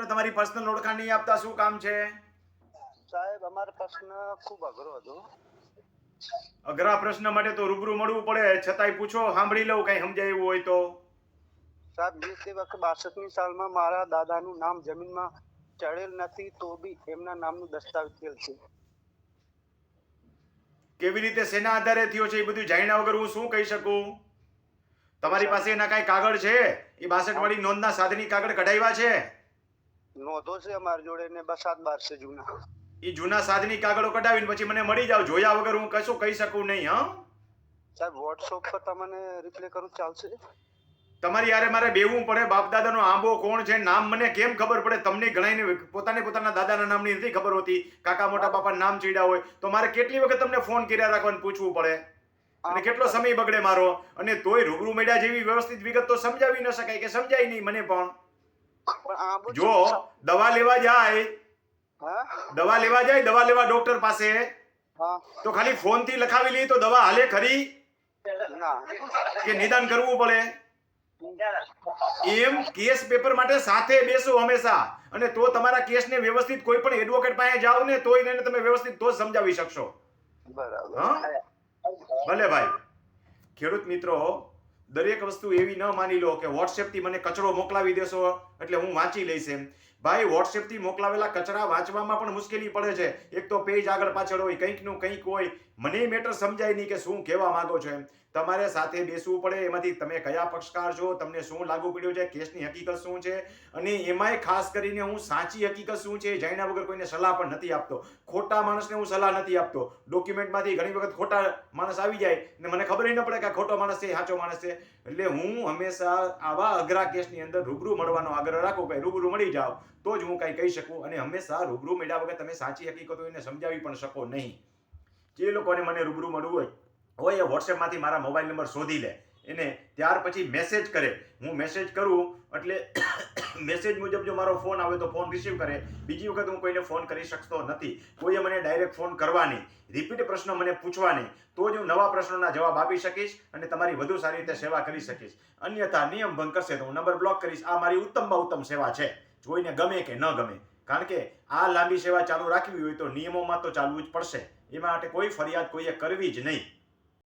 મિત્ર તમારી પર્સનલ ઓળખાણ નહીં આપતા શું કામ છે? સાહેબ અમારો પ્રશ્ન ખૂબ અઘરો હતો. અઘરા પ્રશ્ન માટે તો રૂબરૂ મળવું પડે છતાંય પૂછો સાંભળી લઉં કઈ સમજાય એવું હોય તો. સાહેબ મેં તે વખત બાસઠની સાલમાં મારા દાદાનું નામ જમીનમાં ચડેલ નથી તો બી એમના નામનું દસ્તાવેજ થયેલ છે. કેવી રીતે શેના આધારે થયો છે એ બધું જાણ્યા વગર હું શું કહી શકું? તમારી પાસે એના કાંઈ કાગળ છે? એ બાસઠ વાળી નોંધના સાધની કાગળ કઢાવ્યા છે? નોંધો છે અમારી જોડે ને બસાત બાર છે જૂના. એ જૂના સાધની કાગળો કઢાવીને પછી મને મળી જાવ જોયા વગર હું કશું કહી શકું નહીં હા? સાહેબ વોટ્સઅપ પર તમને રિપ્લે કરું ચાલશે. તમારી યારે મારે બેવું પડે. બાપ દાદાનો આંબો કોણ છે? નામ મને કેમ ખબર પડે? તમને ઘણાને પોતાને પોતાના દાદાના નામની નથી ખબર હોતી. કાકા મોટા બાપા નામ ચીડ્યા હોય. તો મારે કેટલી વખત તમને ફોન કર્યા રાખવાનું પૂછવું પડે? અને કેટલો સમય બગડે મારો? અને તોય રૂબરૂ મેળ્યા જેવી વ્યવસ્થિત વિગત તો સમજાવી ન શકાય કે સમજાય નહીં મને પણ. જો દવા લેવા જાય. દવા લેવા જાય દવા લેવા ડોક્ટર પાસે. તો ખાલી ફોનથી લખાવી લઈએ તો દવા હાલે ખરી? કે નિદાન કરવું પડે? એમ કેસ પેપર માટે સાથે બેસો હંમેશા. અને તો તમારા કેસને વ્યવસ્થિત કોઈ પણ એડવોકેટ પાસે જાઓ ને તોય એને તમે વ્યવસ્થિત તો સમજાવી શકશો. ભલે ભાઈ. ખેડૂત મિત્રો દરેક વસ્તુ એવી ન માની લો કે વોટ્સએપથી મને કચરો મોકલાવી દેશો. એટલે હું વાંચી લઈશ એમ. ભાઈ, વોટ્સએપથી મોકલાવેલા કચરા વાંચવામાં પણ મુશ્કેલી પડે છે. એક તો પેજ આગળ પાછળ હોય, કંઈકનું કંઈક હોય. મને મેટર સમજાય નહીં કે શું કહેવા માંગો છો એમ. તમારે સાથે બેસવું પડે, એમાંથી તમે કયા પક્ષકાર છો, તમને શું લાગુ પડ્યું છે, કેસની હકીકત શું છે? અને એમાંય ખાસ કરીને હું સાચી હકીકત શું છે જાણ્યા વગર કોઈને સલાહ પણ નથી આપતો. ખોટા માણસને હું સલાહ નથી આપતો. ડોક્યુમેન્ટમાંથી ઘણી વખત ખોટા માણસ આવી જાય ને મને ખબર ન પડે કે ખોટો માણસ છે સાચો માણસ છે. એટલે હું હંમેશા આવા અઘરા કેસની અંદર રૂબરૂ મળવાનો આગ્રહ રાખું કે રૂબરૂ મળી જાઓ. તો જ હું કાંઈ કહી શકું અને હંમેશા રૂબરૂ મળ્યા વગર તમે સાચી હકીકતો એને સમજાવી પણ શકો નહીં. જે લોકોને મને રૂબરૂ મળવું હોય હોય એ વોટ્સએપમાંથી મારા મોબાઈલ નંબર શોધી લે. એને ત્યાર પછી મેસેજ કરે. હું મેસેજ કરું એટલે મેસેજ મુજબ જો મારો ફોન આવે તો ફોન રિસીવ કરે. બીજી વખત હું કોઈને ફોન કરી શકતો નથી. કોઈએ મને ડાયરેક્ટ ફોન કરવા નહીં રિપીટ પ્રશ્નો મને પૂછવા નહીં તો જ હું નવા પ્રશ્નોના જવાબ આપી શકીશ અને તમારી વધુ સારી રીતે સેવા કરી શકીશ. અન્યથા નિયમ ભંગ કરશે તો હું નંબર બ્લોક કરીશ. આ મારી ઉત્તમમાં ઉત્તમ સેવા છે. જોઈને ગમે કે ન ગમે. કારણ કે આ લાંબી સેવા ચાલુ રાખવી હોય તો નિયમોમાં તો ચાલવું જ પડશે. એ માટે કોઈ ફરિયાદ કોઈએ કરવી જ નહીં.